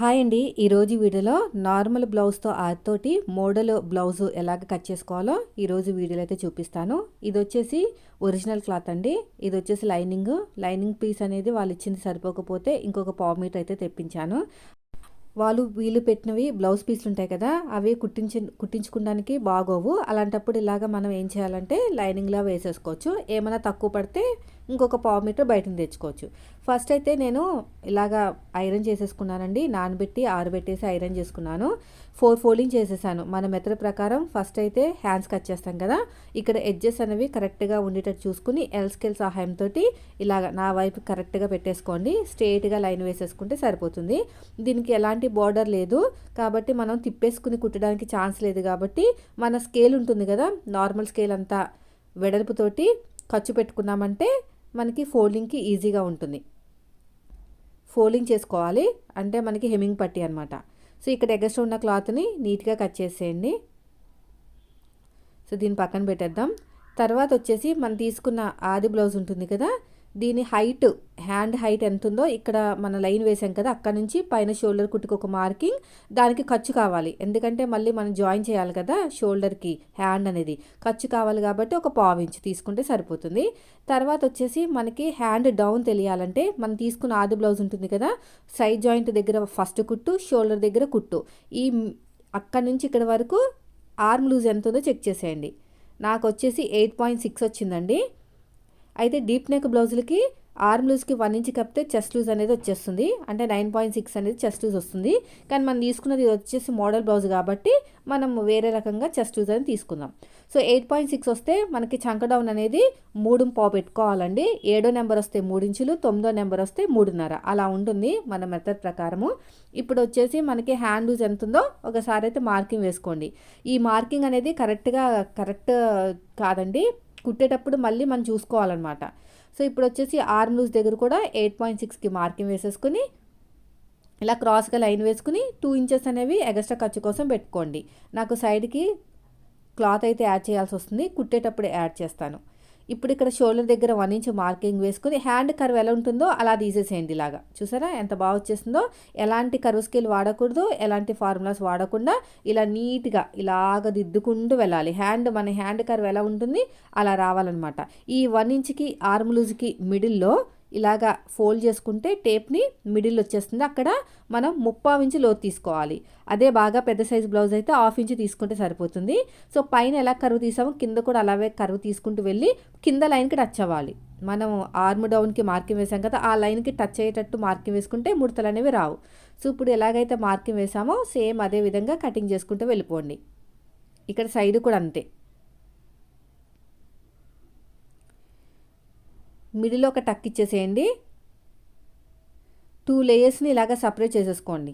Hi అండి. ఈరోజు వీడియోలో నార్మల్ బ్లౌజ్తో తోటి మోడల్ బ్లౌజ్ ఎలాగ కట్ చేసుకోవాలో ఈరోజు వీడియోలో అయితే చూపిస్తాను. ఇది వచ్చేసి ఒరిజినల్ క్లాత్ అండి. ఇది వచ్చేసి లైనింగ్. లైనింగ్ పీస్ అనేది వాళ్ళు ఇచ్చింది సరిపోకపోతే ఇంకొక పామీటర్ మీటర్ అయితే తెప్పించాను. వాళ్ళు వీళ్ళు పెట్టినవి బ్లౌజ్ పీస్లు ఉంటాయి కదా అవి కుట్టించి కుట్టించుకోవడానికి బాగోవు. అలాంటప్పుడు ఇలాగ మనం ఏం చేయాలంటే లైనింగ్లా వేసేసుకోవచ్చు. ఏమైనా తక్కువ పడితే ఇంకొక పావు మీటర్ బయటను తెచ్చుకోవచ్చు. ఫస్ట్ అయితే నేను ఇలాగా ఐరన్ చేసేసుకున్నానండి. నానబెట్టి ఆరబెట్టేసి ఐరన్ చేసుకున్నాను. ఫోర్ ఫోల్డింగ్ చేసేసాను. మన మెథడ్ ప్రకారం ఫస్ట్ అయితే హ్యాండ్స్ కట్ చేస్తాం కదా. ఇక్కడ ఎడ్జెస్ అనేవి కరెక్ట్గా ఉండేటట్టు చూసుకుని ఎల్ స్కేల్ సహాయంతో ఇలాగ నా వైపు కరెక్ట్గా పెట్టేసుకోండి. స్ట్రేట్గా లైన్ వేసేసుకుంటే సరిపోతుంది. దీనికి ఎలాంటి బార్డర్ లేదు. కాబట్టి మనం తిప్పేసుకుని కుట్టడానికి ఛాన్స్ లేదు కాబట్టి మన స్కేల్ ఉంటుంది కదా. నార్మల్ స్కేల్ అంతా వెడల్పుతోటి ఖర్చు పెట్టుకున్నామంటే మనకి ఫోల్డింగ్కి ఈజీగా ఉంటుంది. ఫోల్డింగ్ చేసుకోవాలి. అంటే మనకి హెమ్మింగ్ పట్టి అనమాట సో ఇక్కడ ఎగస్ట్రా ఉన్న క్లాత్ని నీట్గా కట్ చేసేయండి. సో దీన్ని పక్కన పెట్టేద్దాం. తర్వాత వచ్చేసి మనం తీసుకున్న ఆది బ్లౌజ్ ఉంటుంది కదా దీని హైట్ హ్యాండ్ హైట్ ఎంత ఉందో ఇక్కడ మన లైన్ వేసాం కదా అక్కడ నుంచి పైన షోల్డర్ కుట్టుకు ఒక మార్కింగ్ దానికి ఖర్చు కావాలి. ఎందుకంటే మళ్ళీ మనం జాయిన్ చేయాలి కదా షోల్డర్కి హ్యాండ్ అనేది. ఖర్చు కావాలి కాబట్టి ఒక పావు ఇంచు తీసుకుంటే సరిపోతుంది. తర్వాత వచ్చేసి మనకి హ్యాండ్ డౌన్ తెలియాలంటే మనం తీసుకున్న ఆది బ్లౌజ్ ఉంటుంది కదా సైడ్ జాయింట్ దగ్గర ఫస్ట్ కుట్టు షోల్డర్ దగ్గర కుట్టు. ఈ అక్కడ నుంచి ఇక్కడ వరకు ఆర్మ్ లూజ్ ఎంత ఉందో చెక్ చేసేయండి. నాకు వచ్చేసి ఎయిట్ పాయింట్ సిక్స్ వచ్చిందండి. అయితే డీప్ నెక్ బ్లౌజులకి ఆర్మ్ లూజ్కి వన్ ఇంచ్ కప్పితే చెస్ట్ లూజ్ అనేది వచ్చేస్తుంది. అంటే నైన్ పాయింట్ సిక్స్ అనేది చెస్ట్ లూజ్ వస్తుంది. కానీ మనం తీసుకున్నది వచ్చేసి మోడల్ బ్లౌజ్ కాబట్టి మనం వేరే రకంగా చెస్ట్ లూజ్ అనేది తీసుకుందాం. సో ఎయిట్ పాయింట్ సిక్స్ వస్తే మనకి చంక డౌన్ అనేది మూడు పావు పెట్టుకోవాలండి. ఏడో నెంబర్ వస్తే మూడు ఇంచులు తొమ్మిదో నెంబర్ వస్తే మూడున్నర. అలా ఉంటుంది మన మెథడ్ ప్రకారము. ఇప్పుడు వచ్చేసి మనకి హ్యాండ్ లూజ్ ఎంత ఉందో ఒకసారి అయితే మార్కింగ్ వేసుకోండి. ఈ మార్కింగ్ అనేది కరెక్ట్గా కరెక్ట్ కాదండి. కుట్టేటప్పుడు మళ్ళీ మనం చూసుకోవాలన్నమాట. సో ఇప్పుడు వచ్చేసి ఆర్మ్ లూజ్ దగ్గర కూడా ఎయిట్ పాయింట్ సిక్స్కి మార్కింగ్ వేసేసుకుని ఇలా క్రాస్గా లైన్ వేసుకుని టూ ఇంచెస్ అనేవి ఎగస్ట్రా ఖర్చు కోసం పెట్టుకోండి. నాకు సైడ్కి క్లాత్ అయితే యాడ్ చేయాల్సి వస్తుంది. కుట్టేటప్పుడు యాడ్ చేస్తాను. ఇప్పుడు ఇక్కడ షోల్డర్ దగ్గర వన్ ఇంచ్ మార్కింగ్ వేసుకుని హ్యాండ్ కర్వ్ ఎలా ఉంటుందో అలా తీసేసేయండి ఇలాగా. చూసారా? ఎంత బాగా వచ్చేసిందో ఎలాంటి కర్వ్ స్కేల్ వాడకూడదు ఎలాంటి ఫార్ములాస్ వాడకుండా ఇలా నీట్గా ఇలాగ దిద్దుకుంటూ వెళ్ళాలి. హ్యాండ్ మన హ్యాండ్ కర్వ్ ఎలా ఉంటుంది అలా రావాలన్నమాట. ఈ వన్ ఇంచ్కి ఆర్మ్ లూజ్కి మిడిల్లో ఇలాగా ఫోల్డ్ చేసుకుంటే టేప్ని మిడిల్ వచ్చేస్తుంది. అక్కడ మనం ముప్పావు ఇంచు లోతు తీసుకోవాలి. అదే బాగా పెద్ద సైజు బ్లౌజ్ అయితే హాఫ్ ఇంచు తీసుకుంటే సరిపోతుంది. సో పైన ఎలా కరువు తీసామో కింద కూడా అలాగే కరువు తీసుకుంటూ వెళ్ళి కింద లైన్కి టచ్ అవ్వాలి. మనం ఆర్మ్ డౌన్కి మార్కింగ్ వేసాం కదా ఆ లైన్కి టచ్ అయ్యేటట్టు మార్కింగ్ వేసుకుంటే ముడతలు అనేవి రావు. సో ఇప్పుడు ఎలాగైతే మార్కింగ్ వేసామో సేమ్ అదే విధంగా కటింగ్ చేసుకుంటూ వెళ్ళిపోండి. ఇక్కడ సైడ్ కూడా అంతే. మిడిల్ ఒక టక్ ఇచ్చేసేయండి. టూ లేయర్స్ని ఇలాగ సపరేట్ చేసేసుకోండి.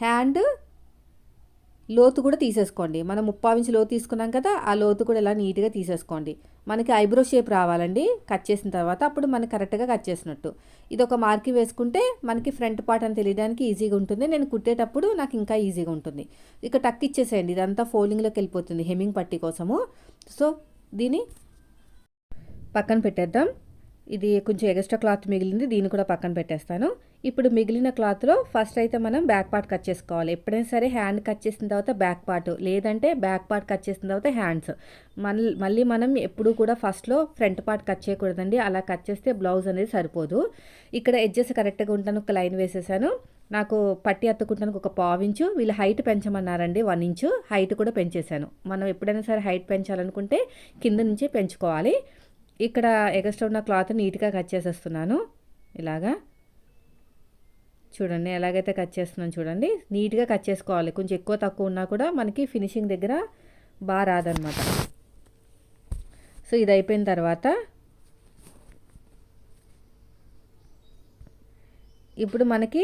హ్యాండ్ లోతు కూడా తీసేసుకోండి. మనం ముప్పావించి లోతు తీసుకున్నాం కదా ఆ లోతు కూడా ఇలా నీట్గా తీసేసుకోండి. మనకి ఐబ్రో షేప్ రావాలండి. కట్ చేసిన తర్వాత అప్పుడు మనకి కరెక్ట్గా కట్ చేసినట్టు. ఇది ఒక మార్కి వేసుకుంటే మనకి ఫ్రంట్ పార్ట్ అని తెలియడానికి ఈజీగా ఉంటుంది. నేను కుట్టేటప్పుడు నాకు ఇంకా ఈజీగా ఉంటుంది. ఇక టక్ ఇచ్చేసేయండి. ఇదంతా ఫోల్డింగ్లోకి వెళ్ళిపోతుంది హెమ్మింగ్ పట్టి కోసము. సో దీన్ని పక్కన పెట్టేద్దాం. ఇది కొంచెం ఎక్స్ట్రా క్లాత్ మిగిలింది దీన్ని కూడా పక్కన పెట్టేస్తాను. ఇప్పుడు మిగిలిన క్లాత్లో ఫస్ట్ అయితే మనం బ్యాక్ పార్ట్ కట్ చేసుకోవాలి. ఎప్పుడైనా సరే హ్యాండ్ కట్ చేసిన తర్వాత బ్యాక్ పార్ట్ లేదంటే బ్యాక్ పార్ట్ కట్ చేసిన తర్వాత హ్యాండ్స్ మన మళ్ళీ మనం ఎప్పుడూ కూడా ఫస్ట్లో ఫ్రంట్ పార్ట్ కట్ చేయకూడదండి. అలా కట్ చేస్తే బ్లౌజ్ అనేది సరిపోదు. ఇక్కడ ఎడ్జెస్ కరెక్ట్గా ఉంటాను ఒక లైన్ వేసేసాను. నాకు పట్టి అత్తుకుంటానికి ఒక పావించు వీళ్ళు హైట్ పెంచమన్నారండి వన్ ఇంచు హైట్ కూడా పెంచేశాను. మనం ఎప్పుడైనా సరే హైట్ పెంచాలనుకుంటే కింద నుంచే పెంచుకోవాలి. ఇక్కడ ఎగస్ట్రా ఉన్న క్లాత్ నీట్గా కట్ చేసేస్తున్నాను. ఇలాగా. చూడండి ఎలాగైతే కట్ చేస్తున్నాను చూడండి. నీట్గా కట్ చేసుకోవాలి. కొంచెం ఎక్కువ తక్కువ ఉన్నా కూడా మనకి ఫినిషింగ్ దగ్గర బాగా రాదనమాట సో ఇది అయిపోయిన తర్వాత ఇప్పుడు మనకి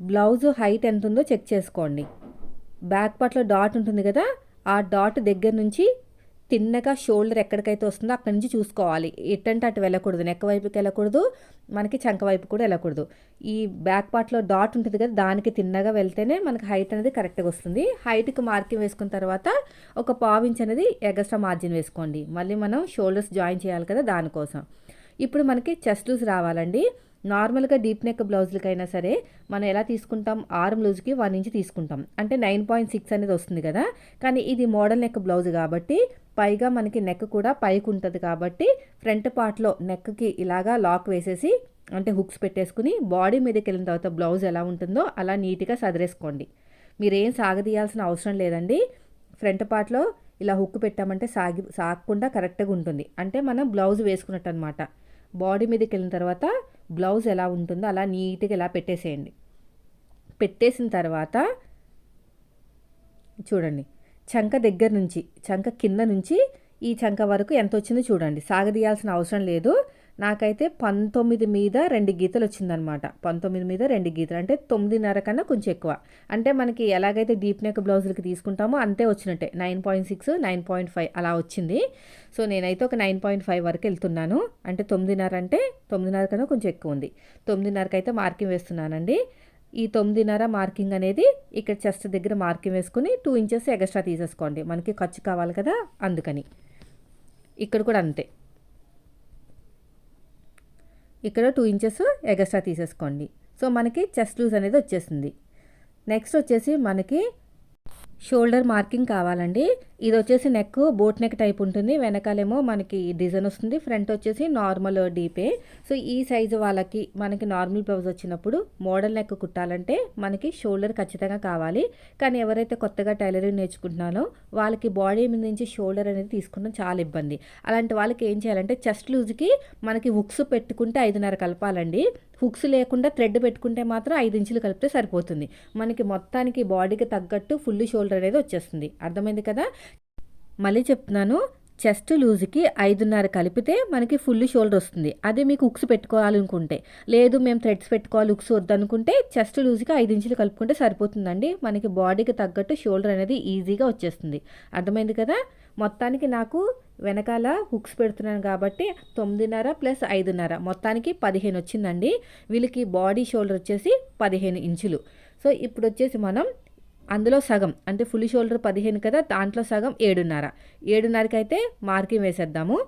బ్లౌజ్ హైట్ ఎంత ఉందో చెక్ చేసుకోండి. బ్యాక్ పార్ట్లో డాట్ ఉంటుంది కదా ఆ డాట్ దగ్గర నుంచి తిన్నగా షోల్డర్ ఎక్కడికైతే వస్తుందో అక్కడి నుంచి చూసుకోవాలి. ఎట్టంటే అటు వెళ్ళకూడదు. నెక్ వైపుకి వెళ్ళకూడదు. మనకి చంక వైపు కూడా వెళ్ళకూడదు. ఈ బ్యాక్ పార్ట్లో డాట్ ఉంటుంది కదా దానికి తిన్నగా వెళ్తేనే మనకి హైట్ అనేది కరెక్ట్గా వస్తుంది. హైట్కి మార్కింగ్ వేసుకున్న తర్వాత ఒక పావు ఇంచ్ అనేది ఎగస్ట్రా మార్జిన్ వేసుకోండి. మళ్ళీ మనం షోల్డర్స్ జాయిన్ చేయాలి కదా దానికోసం. ఇప్పుడు మనకి చెస్ట్ లూస్ రావాలండి. నార్మల్గా డీప్ నెక్ బ్లౌజులకైనా సరే మనం ఎలా తీసుకుంటాం? ఆర్మ్ లూజ్కి వన్ ఇంచ్ తీసుకుంటాం. అంటే నైన్ పాయింట్ సిక్స్ అనేది వస్తుంది కదా? కానీ ఇది మోడల్ నెక్ బ్లౌజ్ కాబట్టి పైగా మనకి నెక్ కూడా పైకి ఉంటుంది కాబట్టి ఫ్రంట్ పార్ట్లో నెక్కి ఇలాగా లాక్ వేసేసి అంటే హుక్స్ పెట్టేసుకుని బాడీ మీదకి వెళ్ళిన తర్వాత బ్లౌజ్ ఎలా ఉంటుందో అలా నీట్గా సదిరేసుకోండి. మీరేం సాగదీయాల్సిన అవసరం లేదండి. ఫ్రంట్ పార్ట్లో ఇలా హుక్ పెట్టామంటే సాగి సాగకుండా కరెక్ట్గా ఉంటుంది. అంటే మనం బ్లౌజ్ వేసుకున్నట్టు అనమాట బాడీ మీదకి వెళ్ళిన తర్వాత బ్లౌజ్ ఎలా ఉంటుందో అలా నీట్గా ఇలా పెట్టేసేయండి. పెట్టేసిన తర్వాత చూడండి చంక దగ్గర నుంచి చంక కింద నుంచి ఈ చంక వరకు ఎంత వచ్చిందో చూడండి. సాగదీయాల్సిన అవసరం లేదు. నాకైతే పంతొమ్మిది మీద రెండు గీతలు వచ్చిందనమాట పంతొమ్మిది మీద రెండు గీతలు. అంటే తొమ్మిదిన్నర కన్నా కొంచెం ఎక్కువ. అంటే మనకి ఎలాగైతే డీప్ నెక్ బ్లౌజులకి తీసుకుంటామో అంతే వచ్చినట్టే. Nine point six nine point five అలా వచ్చింది. సో నేనైతే ఒక నైన్ పాయింట్ ఫైవ్ వరకు వెళ్తున్నాను. అంటే తొమ్మిదిన్నర అంటే తొమ్మిదిన్నర కన్నా కొంచెం ఎక్కువ ఉంది. తొమ్మిదిన్నరకి అయితే మార్కింగ్ వేస్తున్నానండి. ఈ తొమ్మిదిన్నర మార్కింగ్ అనేది ఇక్కడ చెస్ట్ దగ్గర మార్కింగ్ వేసుకుని టూ ఇంచెస్ ఎక్స్ట్రా తీసేసుకోండి. మనకి ఖర్చు కావాలి కదా అందుకని. ఇక్కడ కూడా అంతే. ఇక్కడ టూ ఇంచెస్ ఎగస్ట్రా తీసేసుకోండి. సో మనకి చెస్ట్ లూజ్ అనేది వచ్చేసింది. నెక్స్ట్ వచ్చేసి మనకి షోల్డర్ మార్కింగ్ కావాలండి. ఇది వచ్చేసి నెక్ బోట్ నెక్ టైప్ ఉంటుంది. వెనకాలేమో మనకి డిజైన్ వస్తుంది. ఫ్రంట్ వచ్చేసి నార్మల్ డీపే. సో ఈ సైజు వాళ్ళకి మనకి నార్మల్ బ్లౌజ్ వచ్చినప్పుడు మోడల్ నెక్ కుట్టాలంటే మనకి షోల్డర్ ఖచ్చితంగా కావాలి. కానీ ఎవరైతే కొత్తగా టైలరింగ్ నేర్చుకుంటున్నారో వాళ్ళకి బాడీ మీద నుంచి షోల్డర్ అనేది తీసుకుంటాం చాలా ఇబ్బంది. అలాంటి వాళ్ళకి ఏం చేయాలంటే చెస్ట్ లూజ్కి మనకి ఉక్స్ పెట్టుకుంటే ఐదున్నర కలపాలండి. హుక్స్ లేకుండా థ్రెడ్ పెట్టుకుంటే మాత్రం ఐదు ఇంచులు కలిపితే సరిపోతుంది. మనకి మొత్తానికి బాడీకి తగ్గట్టు ఫుల్ షోల్డర్ అనేది వచ్చేస్తుంది. అర్థమైంది కదా? మళ్ళీ చెప్తున్నాను చెస్ట్ లూజ్కి ఐదున్నర కలిపితే మనకి ఫుల్ షోల్డర్ వస్తుంది. అదే మీకు ఉక్స్ పెట్టుకోవాలనుకుంటే. లేదు మేము థ్రెడ్స్ పెట్టుకోవాలి ఉక్స్ వద్దనుకుంటే చెస్ట్ లూజ్కి ఐదు ఇంచులు కలుపుకుంటే సరిపోతుందండి. మనకి బాడీకి తగ్గట్టు షోల్డర్ అనేది ఈజీగా వచ్చేస్తుంది. అర్థమైంది కదా? మొత్తానికి నాకు వెనకాల హుక్స్ పెడుతున్నాను కాబట్టి తొమ్మిదిన్నర ప్లస్ ఐదున్నర. మొత్తానికి పదిహేను వచ్చిందండి. వీళ్ళకి బాడీ షోల్డర్ వచ్చేసి పదిహేను ఇంచులు. సో ఇప్పుడు వచ్చేసి మనం అందులో సగం అంటే ఫుల్ షోల్డర్ పదిహేను కదా దాంట్లో సగం ఏడున్నర. ఏడున్నరకి అయితే మార్కింగ్ వేసేద్దాము.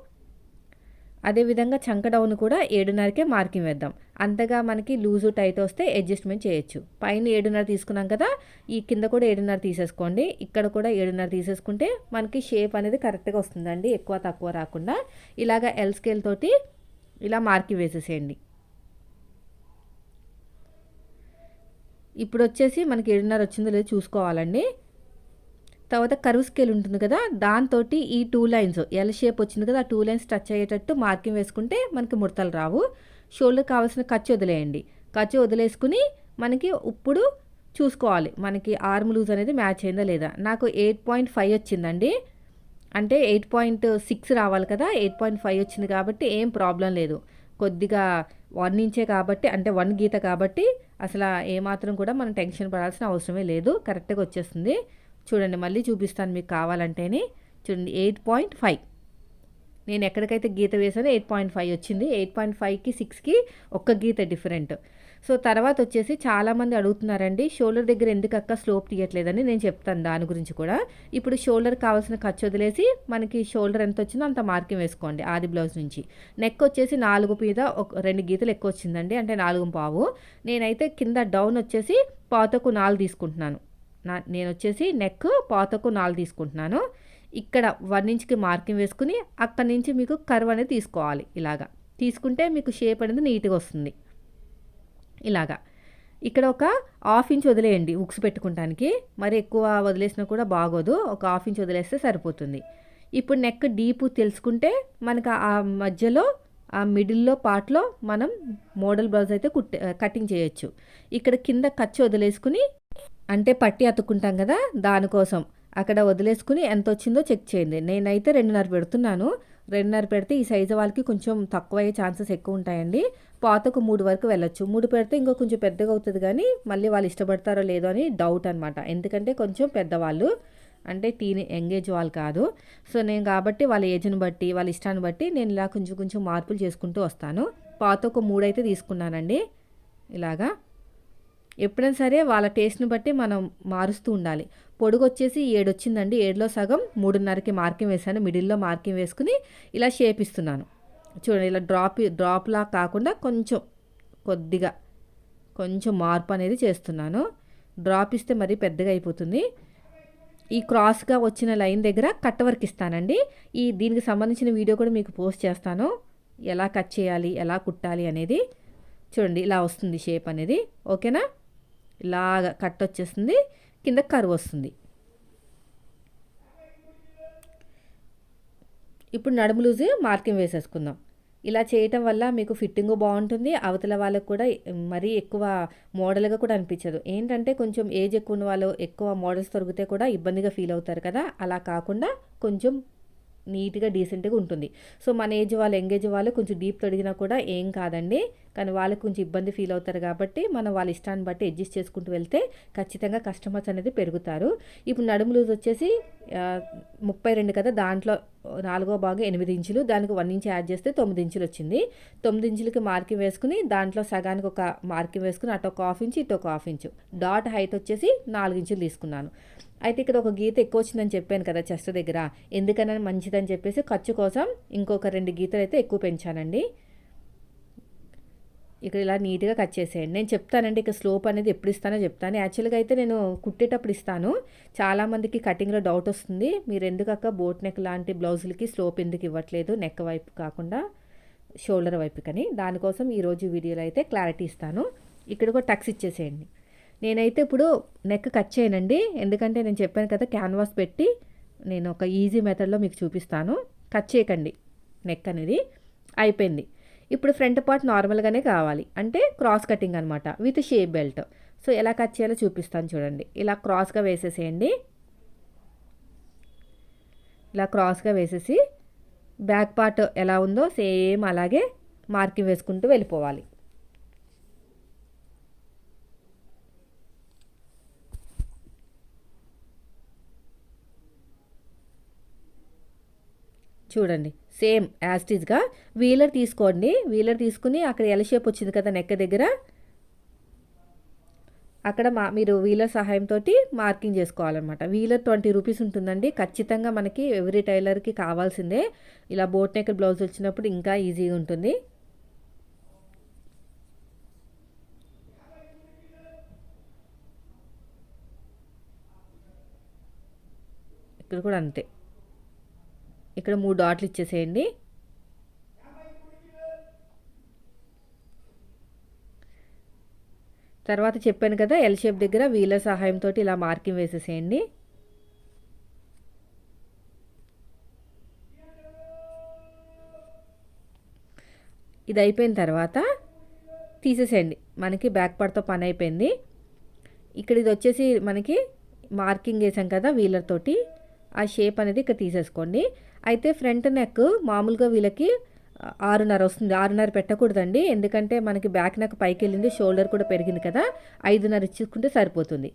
అదేవిధంగా చంక డౌన్ కూడా ఏడున్నరకే మార్కింగ్ వేద్దాం. అంతగా మనకి లూజు టైట్ వస్తే అడ్జస్ట్మెంట్ చేయొచ్చు. పైన ఏడున్నర తీసుకున్నాం కదా ఈ కింద కూడా ఏడున్నర తీసేసుకోండి. ఇక్కడ కూడా ఏడున్నర తీసేసుకుంటే మనకి షేప్ అనేది కరెక్ట్గా వస్తుందండి ఎక్కువ తక్కువ రాకుండా. ఇలాగ ఎల్ స్కేల్ తోటి ఇలా మార్కింగ్ వేసేసేయండి. ఇప్పుడు వచ్చేసి మనకి ఏడున్నర వచ్చిందో లేదో చూసుకోవాలండి. తర్వాత కరువు స్కేల్ ఉంటుంది కదా దాంతో ఈ టూ లైన్స్ ఎల్ షేప్ వచ్చింది కదా ఆ టూ లైన్స్ టచ్ అయ్యేటట్టు మార్కింగ్ వేసుకుంటే మనకి ముడతలు రావు. షోల్డర్ కావాల్సిన ఖర్చు వదిలేయండి. ఖర్చు వదిలేసుకుని మనకి ఇప్పుడు చూసుకోవాలి. మనకి ఆర్మ్ లూజ్ అనేది మ్యాచ్ అయిందా లేదా? నాకు ఎయిట్ పాయింట్ ఫైవ్ వచ్చిందండి. అంటే ఎయిట్ పాయింట్ సిక్స్ రావాలి కదా ఎయిట్ పాయింట్ ఫైవ్ వచ్చింది కాబట్టి ఏం ప్రాబ్లం లేదు. కొద్దిగా వన్ ఇంచే కాబట్టి అంటే వన్ గీత కాబట్టి అసలు ఏమాత్రం కూడా మనం టెన్షన్ పడాల్సిన అవసరమే లేదు. కరెక్ట్గా వచ్చేస్తుంది. చూడండి మళ్ళీ చూపిస్తాను మీకు కావాలంటేనే. చూడండి ఎయిట్ పాయింట్ ఫైవ్ నేను ఎక్కడికైతే గీత వేసానో ఎయిట్ పాయింట్ ఫైవ్ వచ్చింది. ఎయిట్ పాయింట్ ఫైవ్కి సిక్స్కి ఒక్క గీత డిఫరెంట్ సో తర్వాత వచ్చేసి చాలామంది అడుగుతున్నారండి షోల్డర్ దగ్గర ఎందుకు అక్క స్లోప్ తీయట్లేదని నేను చెప్తాను దాని గురించి కూడా. ఇప్పుడు షోల్డర్ కావాల్సిన ఖర్చు వదిలేసి మనకి షోల్డర్ ఎంత వచ్చిందో అంత మార్కింగ్ వేసుకోండి ఆది బ్లౌజ్ నుంచి. నెక్ వచ్చేసి నాలుగు మీద ఒక రెండు గీతలు ఎక్కువ వచ్చిందండి అంటే నాలుగు పావు. నేనైతే కింద డౌన్ వచ్చేసి పాతకు నాలుగు తీసుకుంటున్నాను. నా నేను వచ్చేసి నెక్ పాతకు నాలుగు తీసుకుంటున్నాను. ఇక్కడ వన్ ఇంచ్కి మార్కింగ్ వేసుకుని అక్కడి నుంచి మీకు కర్వ్ అనేది తీసుకోవాలి ఇలాగా. తీసుకుంటే మీకు షేప్ అనేది నీట్గా వస్తుంది. ఇలాగా. ఇక్కడ ఒక హాఫ్ ఇంచ్ వదిలేయండి ఉక్స్ పెట్టుకుంటానికి. మరి ఎక్కువ వదిలేసినా కూడా బాగోదు. ఒక హాఫ్ ఇంచ్ వదిలేస్తే సరిపోతుంది. ఇప్పుడు నెక్ డీప్ తెలుసుకుంటే మనకు ఆ మధ్యలో ఆ మిడిల్లో పార్ట్లో మనం మోడల్ బ్లౌజ్ అయితే కుట్టే కటింగ్ చేయొచ్చు. ఇక్కడ కింద ఖర్చు వదిలేసుకుని అంటే పట్టి అతుక్కుంటాం కదా దానికోసం అక్కడ వదిలేసుకుని ఎంత వచ్చిందో చెక్ చేయండి. నేనైతే రెండున్నర పెడుతున్నాను. రెండున్నర పెడితే ఈ సైజు వాళ్ళకి కొంచెం తక్కువ అయ్యే ఛాన్సెస్ ఎక్కువ ఉంటాయండి. పాతకు మూడు వరకు వెళ్ళొచ్చు. మూడు పెడితే ఇంకో కొంచెం పెద్దగా అవుతుంది కానీ మళ్ళీ వాళ్ళు ఇష్టపడతారో లేదో అని డౌట్ అనమాట ఎందుకంటే కొంచెం పెద్దవాళ్ళు. అంటే టీన్ ఎంగేజ్ వాళ్ళు కాదు. సో నేను కాబట్టి వాళ్ళ ఏజ్ని బట్టి వాళ్ళ ఇష్టాన్ని బట్టి నేను ఇలా కొంచెం కొంచెం మార్పులు చేసుకుంటూ వస్తాను. పాత ఒక మూడు అయితే తీసుకున్నానండి. ఇలాగా. ఎప్పుడైనా సరే వాళ్ళ టేస్ట్ని బట్టి మనం మారుస్తూ ఉండాలి. పొడుగు వచ్చేసి ఏడు వచ్చిందండి ఏడులో సగం మూడున్నరకి మార్కింగ్ వేసాను మిడిల్లో మార్కింగ్ వేసుకుని ఇలా షేప్ ఇస్తున్నాను. చూడండి ఇలా డ్రాప్ డ్రాప్లా కాకుండా కొంచెం కొద్దిగా కొంచెం మార్పు అనేది చేస్తున్నాను. డ్రాప్ ఇస్తే మరీ పెద్దగా అయిపోతుంది. ఈ క్రాస్గా వచ్చిన లైన్ దగ్గర కట్ వర్క్ ఇస్తానండి. ఈ దీనికి సంబంధించిన వీడియో కూడా మీకు పోస్ట్ చేస్తాను. ఎలా కట్ చేయాలి ఎలా కుట్టాలి అనేది. చూడండి ఇలా వస్తుంది షేప్ అనేది. ఓకేనా? ఇలాగ కట్ వచ్చేస్తుంది కింద కరువు వస్తుంది. ఇప్పుడు నడుము లూజు మార్కింగ్ వేసేసుకుందాం. ఇలా చేయటం వల్ల మీకు ఫిట్టింగ్ బాగుంటుంది అవతల వాళ్ళకు కూడా మరీ ఎక్కువ మోడల్గా కూడా అనిపించదు. ఏంటంటే కొంచెం ఏజ్ ఎక్కువ ఉన్న వాళ్ళు ఎక్కువ మోడల్స్ దొరికితే కూడా ఇబ్బందిగా ఫీల్ అవుతారు కదా. అలా కాకుండా కొంచెం నీట్గా డీసెంట్గా ఉంటుంది. సో మన ఏజ్ వాళ్ళు ఎంగేజ్ వాళ్ళు కొంచెం డీప్ తొడిగినా కూడా ఏం కాదండి. కానీ వాళ్ళకి కొంచెం ఇబ్బంది ఫీల్ అవుతారు కాబట్టి మనం వాళ్ళ ఇష్టాన్ని బట్టి అడ్జస్ట్ చేసుకుంటూ వెళ్తే ఖచ్చితంగా కస్టమర్స్ అనేది పెరుగుతారు. ఇప్పుడు నడుము లూజ్ వచ్చేసి ముప్పై రెండు కదా దాంట్లో నాలుగో భాగం ఎనిమిది ఇంచులు దానికి వన్ ఇంచ్ యాడ్ చేస్తే తొమ్మిది ఇంచులు వచ్చింది. తొమ్మిది ఇంచులకి మార్కింగ్ వేసుకుని దాంట్లో సగానికి ఒక మార్కింగ్ వేసుకుని అటు ఒక హాఫ్ ఇంచు ఇటు ఒక హాఫ్ ఇంచు. డాట్ హైట్ వచ్చేసి నాలుగు ఇంచులు తీసుకున్నాను. అయితే ఇక్కడ ఒక గీత ఎక్కువ వచ్చిందని చెప్పాను కదా చెస్ట్ దగ్గర. ఎందుకన్నా మంచిదని చెప్పేసి ఖర్చు కోసం ఇంకొక రెండు గీతలు అయితే ఎక్కువ పెంచానండి. ఇక్కడ ఇలా నీట్గా కట్ చేసేయండి. నేను చెప్తానండి ఇక స్లోప్ అనేది ఎప్పుడు ఇస్తానో చెప్తాను. యాక్చువల్గా అయితే నేను కుట్టేటప్పుడు ఇస్తాను. చాలామందికి కటింగ్లో డౌట్ వస్తుంది. మీరు ఎందుకక్క బోట్ నెక్ లాంటి బ్లౌజులకి స్లోప్ ఎందుకు ఇవ్వట్లేదు? నెక్ వైపు కాకుండా షోల్డర్ వైపు కానీ దానికోసం ఈరోజు వీడియోలో అయితే క్లారిటీ ఇస్తాను. ఇక్కడ కూడా టక్స్ ఇచ్చేసేయండి. నేనైతే ఇప్పుడు నెక్ కట్ చేయనండి. ఎందుకంటే నేను చెప్పాను కదా క్యాన్వాస్ పెట్టి నేను ఒక ఈజీ మెథడ్లో మీకు చూపిస్తాను. కట్ చేయకండి నెక్ అనేది. అయిపోయింది. ఇప్పుడు ఫ్రంట్ పార్ట్ నార్మల్గానే కావాలి. అంటే క్రాస్ కటింగ్ అనమాట విత్ షేప్ బెల్ట్. సో ఎలా కట్ చేయాలో చూపిస్తాను చూడండి. ఇలా క్రాస్గా వేసేసేయండి. ఇలా క్రాస్గా వేసేసి బ్యాక్ పార్ట్ ఎలా ఉందో సేమ్ అలాగే మార్కింగ్ వేసుకుంటూ వెళ్ళిపోవాలి. చూడండి. సేమ్ యాస్టీజ్గా వీలర్ తీసుకోండి. వీలర్ తీసుకుని అక్కడ ఎల్ షేప్ వచ్చింది కదా నెక్క దగ్గర. అక్కడ మా మీరు వీలర్ సహాయంతో మార్కింగ్ చేసుకోవాలన్నమాట. వీలర్ ట్వంటీ రూపీస్ ఉంటుందండి. ఖచ్చితంగా మనకి ఎవ్రీ టైలర్కి కావాల్సిందే. ఇలా బోట్ నెక్ బ్లౌజ్ వచ్చినప్పుడు ఇంకా ఈజీగా ఉంటుంది. ఇక్కడ కూడా అంతే. ఇక్కడ మూడు డాట్లు ఇచ్చేసేయండి. తర్వాత చెప్పాను కదా ఎల్ షేప్ దగ్గర వీలర్ సహాయంతో ఇలా మార్కింగ్ వేసేసేయండి. ఇది అయిపోయిన తర్వాత తీసేసేయండి. మనకి బ్యాక్ పార్ట్తో పని అయిపోయింది. ఇక్కడ ఇది వచ్చేసి మనకి మార్కింగ్ వేసాం కదా వీలర్ తోటి. ఆ షేప్ అనేది ఇక్కడ తీసేసుకోండి. అయితే ఫ్రంట్ నెక్ మామూలుగా వీళ్ళకి ఆరున్నర వస్తుంది. ఆరున్నర పెట్టకూడదండి. ఎందుకంటే మనకి బ్యాక్ నెక్ పైకి వెళ్ళింది షోల్డర్ కూడా పెరిగింది కదా. ఐదున్నర ఇచ్చుకుంటే సరిపోతుంది.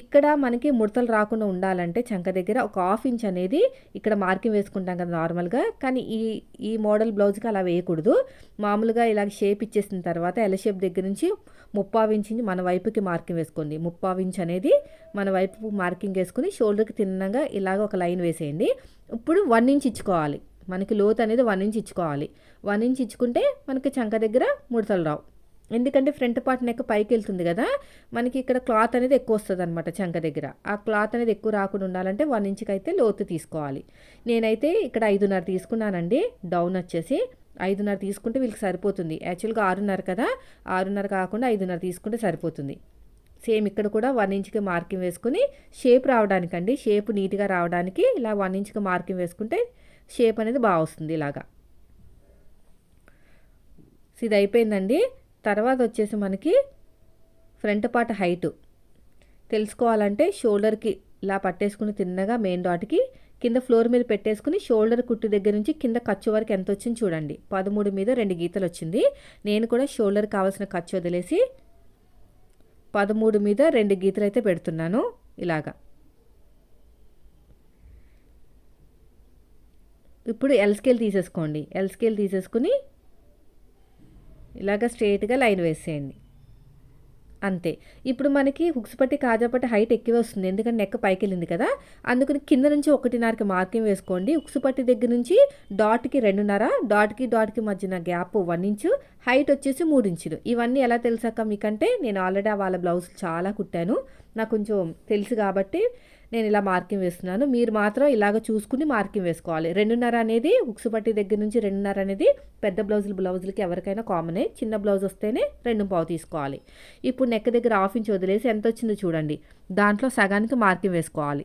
ఇక్కడ మనకి ముడతలు రాకుండా ఉండాలంటే చంక దగ్గర ఒక హాఫ్ ఇంచ్ అనేది ఇక్కడ మార్కింగ్ వేసుకుంటాం కదా నార్మల్గా. కానీ ఈ ఈ మోడల్ బ్లౌజ్కి అలా వేయకూడదు. మామూలుగా ఇలా షేప్ ఇచ్చేసిన తర్వాత ఎల షేప్ దగ్గర నుంచి ముప్పావు ఇంచ్ మన వైపుకి మార్కింగ్ వేసుకోండి. ముప్పావు ఇంచ్ అనేది మన వైపు మార్కింగ్ వేసుకుని షోల్డర్కి తిన్నగా ఇలాగ ఒక లైన్ వేసేయండి. ఇప్పుడు వన్ ఇంచ్ ఇచ్చుకోవాలి. మనకి లోత్ అనేది వన్ ఇంచ్ ఇచ్చుకోవాలి. వన్ ఇంచ్ ఇచ్చుకుంటే మనకి చంక దగ్గర ముడతలు రావు. ఎందుకంటే ఫ్రంట్ పార్ట్ నెక్ పైకి వెళ్తుంది కదా మనకి ఇక్కడ క్లాత్ అనేది ఎక్కువ వస్తుంది అనమాట చంక దగ్గర. ఆ క్లాత్ అనేది ఎక్కువ రాకుండా ఉండాలంటే వన్ ఇంచ్కి అయితే లోతు తీసుకోవాలి. నేనైతే ఇక్కడ ఐదున్నర తీసుకున్నానండి డౌన్ వచ్చేసి. ఐదున్నర తీసుకుంటే వీళ్ళకి సరిపోతుంది. యాక్చువల్గా ఆరున్నర కదా ఆరున్నర కాకుండా ఐదున్నర తీసుకుంటే సరిపోతుంది. సేమ్ ఇక్కడ కూడా వన్ ఇంచ్కి మార్కింగ్ వేసుకుని షేప్ రావడానికండి షేప్ నీట్గా రావడానికి ఇలా వన్ ఇంచ్కి మార్కింగ్ వేసుకుంటే షేప్ అనేది బాగా వస్తుంది ఇలాగా. ఇది అయిపోయిందండి. తర్వాత వచ్చేసి మనకి ఫ్రంట్ పార్ట్ హైటు. తెలుసుకోవాలంటే షోల్డర్కి ఇలా పట్టేసుకుని తిన్నగా మెయిన్ డాట్కి కింద ఫ్లోర్ మీద పెట్టేసుకుని షోల్డర్ కుట్టు దగ్గర నుంచి కింద ఖర్చు వరకు ఎంత వచ్చింది చూడండి. పదమూడు మీద రెండు గీతలు వచ్చింది నేను కూడా షోల్డర్ కావాల్సిన ఖర్చు వదిలేసి పదమూడు మీద రెండు గీతలు అయితే పెడుతున్నాను ఇలాగా. ఇప్పుడు ఎల్ స్కేల్ తీసేసుకోండి. ఎల్ స్కేల్ తీసేసుకుని ఇలాగ స్ట్రేట్గా లైన్ వేసేయండి. అంతే. ఇప్పుడు మనకి హుక్స్ పట్టి కాజా పట్టి హైట్ ఎక్కువ వస్తుంది. ఎందుకంటే నెక్క పైకి వెళ్ళింది కదా. అందుకని కింద నుంచి ఒకటిన్నరకి మార్కింగ్ వేసుకోండి. హుక్స్ పట్టి దగ్గర నుంచి డాట్కి రెండున్నర డాట్కి డాట్కి మధ్యన గ్యాప్ వన్ ఇంచు హైట్ వచ్చేసి మూడు ఇంచులు. ఇవన్నీ ఎలా తెలుసాక మీకంటే? నేను ఆల్రెడీ వాళ్ళ బ్లౌజ్ చాలా కుట్టాను. నాకు కొంచెం తెలుసు కాబట్టి నేను ఇలా మార్కింగ్ వేస్తున్నాను. మీరు మాత్రం ఇలాగ చూసుకుని మార్కింగ్ వేసుకోవాలి. రెండున్నర అనేది ఉక్సు పట్టి దగ్గర నుంచి రెండున్నర అనేది పెద్ద బ్లౌజులు బ్లౌజులకి ఎవరికైనా కామనే చిన్న బ్లౌజ్ వస్తేనే రెండు పావు తీసుకోవాలి. ఇప్పుడు నెక్ దగ్గర హాఫ్ ఇంచ్ వదిలేసి ఎంత వచ్చిందో చూడండి. దాంట్లో సగానికి మార్కింగ్ వేసుకోవాలి.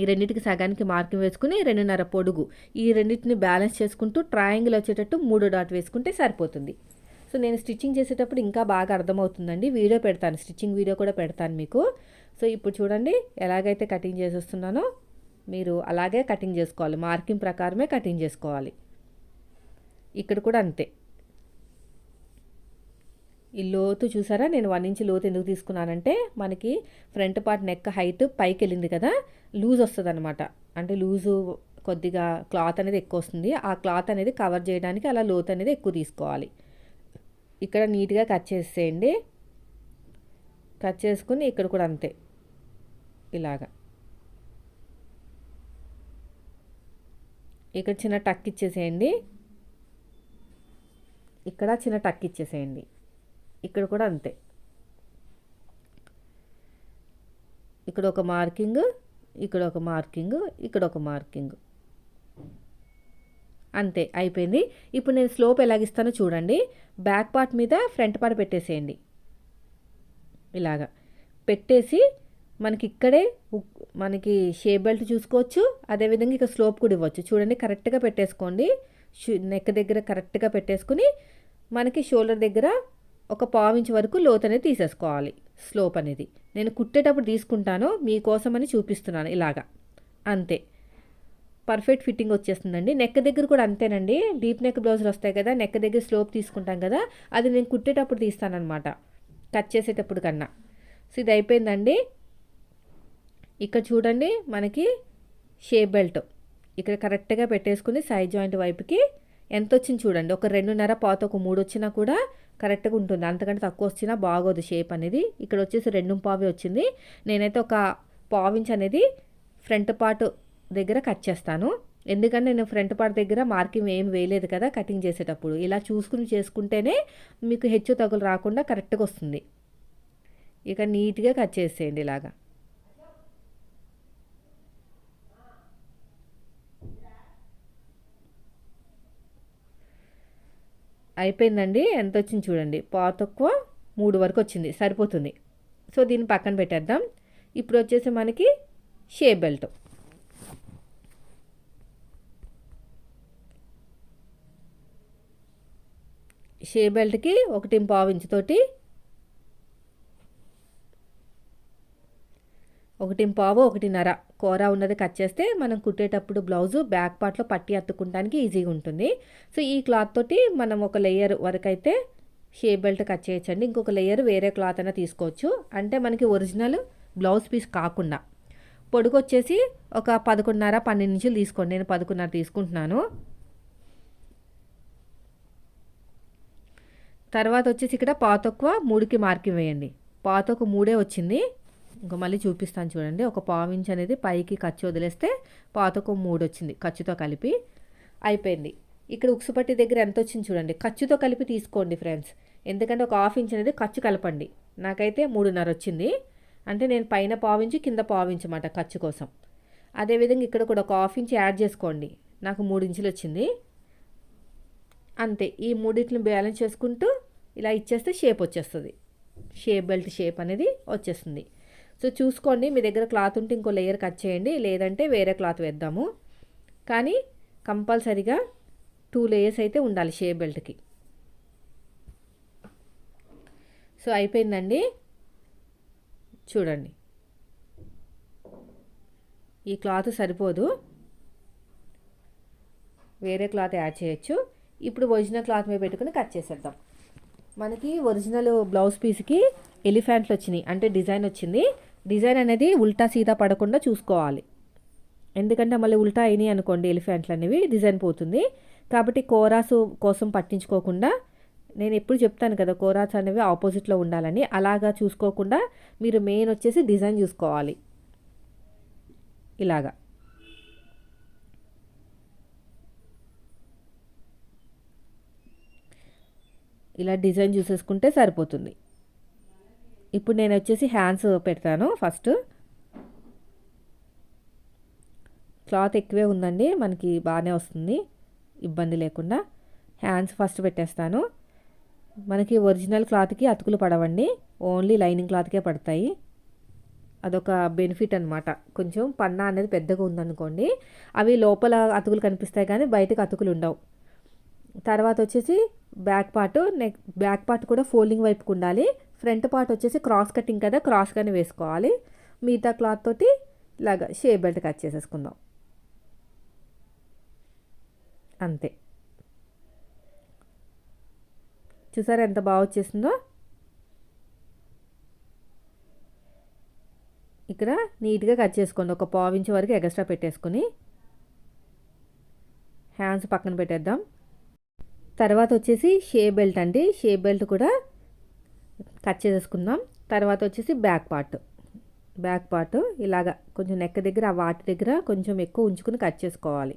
ఈ రెండింటికి సగానికి మార్కింగ్ వేసుకుని రెండున్నర పొడుగు. ఈ రెండింటిని బ్యాలెన్స్ చేసుకుంటూ ట్రయాంగిల్ వచ్చేటట్టు మూడు డాట్ వేసుకుంటే సరిపోతుంది. సో నేను స్టిచ్చింగ్ చేసేటప్పుడు ఇంకా బాగా అర్థమవుతుందండి. వీడియో పెడతాను. స్టిచ్చింగ్ వీడియో కూడా పెడతాను మీకు. సో ఇప్పుడు చూడండి ఎలాగైతే కటింగ్ చేసేస్తున్నానో మీరు అలాగే కటింగ్ చేసుకోవాలి. మార్కింగ్ ప్రకారమే కటింగ్ చేసుకోవాలి. ఇక్కడ కూడా అంతే. ఈ లోతు చూసారా? నేను వన్ ఇంచ్ లోతు ఎందుకు తీసుకున్నానంటే మనకి ఫ్రంట్ పార్ట్ నెక్ హైట్ పైకి వెళ్ళింది కదా లూజ్ వస్తుంది అనమాట అంటే లూజు కొద్దిగా క్లాత్ అనేది ఎక్కువ వస్తుంది. ఆ క్లాత్ అనేది కవర్ చేయడానికి అలా లోతు అనేది ఎక్కువ తీసుకోవాలి. ఇక్కడ నీట్గా కట్ చేసేయండి. కట్ చేసుకుని ఇక్కడ కూడా అంతే. ఇలాగా. ఇక్కడ చిన్న టక్ ఇచ్చేసేయండి. ఇక్కడ చిన్న టక్ ఇచ్చేసేయండి. ఇక్కడ కూడా అంతే. ఇక్కడ ఒక మార్కింగ్ ఇక్కడ ఒక మార్కింగ్ ఇక్కడ ఒక మార్కింగ్. అంతే అయిపోయింది. ఇప్పుడు నేను స్లోప్ ఎలాగిస్తానో చూడండి. బ్యాక్ పార్ట్ మీద ఫ్రంట్ పార్ట్ పెట్టేసేయండి. ఇలాగా. పెట్టేసి మనకి ఇక్కడే మనకి షేప్ బెల్ట్ చూసుకోవచ్చు. అదేవిధంగా ఇక స్లోప్ కూడా ఇవ్వచ్చు. చూడండి కరెక్ట్గా పెట్టేసుకోండి. నెక్ దగ్గర కరెక్ట్గా పెట్టేసుకుని మనకి షోల్డర్ దగ్గర ఒక పావించి వరకు లోత్ అనేది తీసేసుకోవాలి స్లోప్ అనేది. నేను కుట్టేటప్పుడు తీసుకుంటాను మీకోసమని చూపిస్తున్నాను ఇలాగా. అంతే. పర్ఫెక్ట్ ఫిట్టింగ్ వచ్చేస్తుందండి. నెక్ దగ్గర కూడా అంతేనండి. డీప్ నెక్ బ్లౌజులు వస్తాయి కదా నెక్ దగ్గర స్లోప్ తీసుకుంటాం కదా అది నేను కుట్టేటప్పుడు తీస్తానమాట కట్ చేసేటప్పుడు కన్నా. సో ఇది అయిపోయిందండి. ఇక్కడ చూడండి మనకి షేప్ బెల్ట్. ఇక్కడ కరెక్ట్గా పెట్టేసుకుని సైడ్ జాయింట్ వైపుకి. ఎంత వచ్చింది చూడండి. ఒక రెండున్నర పాత ఒక మూడు వచ్చినా కూడా కరెక్ట్గా ఉంటుంది. అంతకంటే తక్కువ వచ్చినా బాగోదు షేప్ అనేది. ఇక్కడ వచ్చేసి రెండు పావి వచ్చింది. నేనైతే ఒక పావించ్ అనేది ఫ్రంట్ పార్ట్ దగ్గర కట్ చేస్తాను. ఎందుకంటే నేను ఫ్రంట్ పార్ట్ దగ్గర మార్కింగ్ ఏం వేయలేదు కదా కటింగ్ చేసేటప్పుడు. ఇలా చూసుకుని చేసుకుంటేనే మీకు హెచ్చు తగులు రాకుండా కరెక్ట్గా వస్తుంది. ఇక నీట్గా కట్ చేసేయండి ఇలాగా. అయిపోయిందండి. ఎంత వచ్చింది చూడండి. పావు తక్కువ మూడు వరకు వచ్చింది సరిపోతుంది. సో దీన్ని పక్కన పెట్టేద్దాం. ఇప్పుడు వచ్చేసి మనకి షేప్ బెల్ట్. షేప్ బెల్ట్కి ఒకటి పావు ఇంచుతోటి ఒకటి పావు ఒకటిన్నర. కూర ఉన్నది కట్ చేస్తే మనం కుట్టేటప్పుడు బ్లౌజు బ్యాక్ పార్ట్లో పట్టి అత్తుకుంటానికి ఈజీగా ఉంటుంది. సో ఈ క్లాత్ తోటి మనం ఒక లేయర్ వరకు అయితే షేప్ బెల్ట్ కట్ చేయొచ్చండి. ఇంకొక లేయర్ వేరే క్లాత్ అయినా తీసుకోవచ్చు. అంటే మనకి ఒరిజినల్ బ్లౌజ్ పీస్ కాకుండా. పొడుగు వచ్చేసి ఒక పదకొండున్నర పన్నెండు ఇంచులు తీసుకోండి. నేను పదకొండున్నర తీసుకుంటున్నాను. తర్వాత వచ్చేసి ఇక్కడ పాతొక్కువ మూడుకి మార్కింగ్ వేయండి. పాతొక్క మూడే వచ్చింది. ఇంకా మళ్ళీ చూపిస్తాను చూడండి. ఒక పావు ఇంచ్ అనేది పైకి ఖర్చు వదిలేస్తే పాతకు మూడు వచ్చింది ఖర్చుతో కలిపి. అయిపోయింది. ఇక్కడ ఉక్సుపట్టి దగ్గర ఎంత వచ్చింది చూడండి. ఖర్చుతో కలిపి తీసుకోండి ఫ్రెండ్స్. ఎందుకంటే ఒక హాఫ్ ఇంచ్ అనేది ఖర్చు కలపండి. నాకైతే మూడున్నర వచ్చింది. అంటే నేను పైన పావించి కింద పావించమాట ఖర్చు కోసం. అదేవిధంగా ఇక్కడ కూడా ఒక హాఫ్ ఇంచ్ యాడ్ చేసుకోండి. నాకు మూడు ఇంచులు వచ్చింది. అంతే. ఈ మూడింటిని బ్యాలెన్స్ చేసుకుంటూ ఇలా ఇచ్చేస్తే షేప్ వచ్చేస్తుంది. షేప్ బెల్ట్ షేప్ అనేది వచ్చేస్తుంది. సో చూసుకోండి మీ దగ్గర క్లాత్ ఉంటే ఇంకో లేయర్ కట్ చేయండి లేదంటే వేరే క్లాత్ వేద్దాము. కానీ కంపల్సరిగా టూ లేయర్స్ అయితే ఉండాలి షే బెల్ట్కి సో అయిపోయిందండి. చూడండి. ఈ క్లాత్ సరిపోదు. వేరే క్లాత్ యాడ్ చేయొచ్చు. ఇప్పుడు ఒరిజినల్ క్లాత్ మీద పెట్టుకుని కట్ చేసేద్దాం. మనకి ఒరిజినల్ బ్లౌజ్ పీస్కి ఎలిఫెంట్లు వచ్చినాయి అంటే డిజైన్ వచ్చింది. డిజైన్ అనేది ఉల్టా సీదా పడకుండా చూసుకోవాలి. ఎందుకంటే మళ్ళీ ఉల్టా అయినాయి అనుకోండి ఎలిఫెంట్లు అనేవి డిజైన్ పోతుంది. కాబట్టి కోరాసు కోసం పట్టించుకోకుండా నేను ఎప్పుడు చెప్తాను కదా కోరాస్ అనేవి ఆపోజిట్లో ఉండాలని. అలాగా చూసుకోకుండా మీరు మెయిన్ వచ్చేసి డిజైన్ చూసుకోవాలి. ఇలాగా. ఇలా డిజైన్ చూసేసుకుంటే సరిపోతుంది. ఇప్పుడు నేను వచ్చేసి హ్యాండ్స్ పెడతాను ఫస్ట్ క్లాత్ ఎక్కువే ఉందండి మనకి బాగానే వస్తుంది ఇబ్బంది లేకుండా. హ్యాండ్స్ ఫస్ట్ పెట్టేస్తాను. మనకి ఒరిజినల్ క్లాత్కి అతుకులు పడవండి ఓన్లీ లైనింగ్ క్లాత్కే పడతాయి. అదొక బెనిఫిట్ అనమాట కొంచెం పన్నా అనేది పెద్దగా ఉందనుకోండి అవి లోపల అతుకులు కనిపిస్తాయి కానీ బయటకు అతుకులు ఉండవు. తర్వాత వచ్చేసి back part neck back part కూడా ఫోల్డింగ్ వైపుకు ఉండాలి. ఫ్రంట్ పార్ట్ వచ్చేసి క్రాస్ కటింగ్ కదా క్రాస్ కానీ వేసుకోవాలి. మిగతా క్లాత్ తోటి ఇలాగా షే బెల్ట్ కట్ చేసేసుకుందాం. అంతే. చూసారా ఎంత బాగా వచ్చేసిందో? ఇక్కడ నీట్గా కట్ చేసుకోండి. ఒక పావు ఇంచు వరకు ఎక్స్ట్రా పెట్టేసుకొని. హ్యాండ్స్ పక్కన పెట్టేద్దాం. తర్వాత వచ్చేసి షే బెల్ట్ అండి. షే బెల్ట్ కూడా కట్ చేసేసుకుందాం. తర్వాత వచ్చేసి బ్యాక్ పార్ట్. బ్యాక్ పార్ట్ ఇలాగా కొంచెం నెక్ దగ్గర ఆ వాటి దగ్గర కొంచెం ఎక్కువ ఉంచుకుని కట్ చేసుకోవాలి.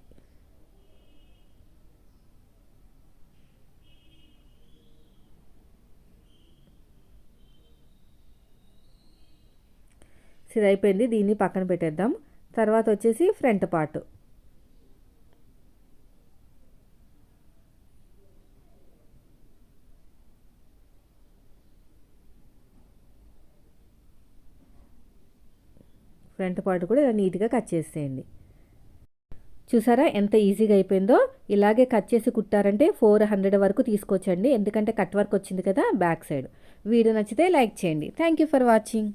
ఇది అయిపోయింది. దీన్ని పక్కన పెట్టేద్దాం. తర్వాత వచ్చేసి ఫ్రంట్ పార్ట్. ఫ్రంట్ పార్ట్ కూడా ఇలా నీట్గా కట్ చేసేయండి. చూసారా ఎంత ఈజీగా అయిపోయిందో? ఇలాగే కట్ చేసి కుట్టారంటే ఫోర్ హండ్రెడ్ వరకు తీసుకోవచ్చండి. ఎందుకంటే కట్ వర్క్ వచ్చింది కదా బ్యాక్ సైడ్. వీడియో నచ్చితే లైక్ చేయండి. Thank you for watching.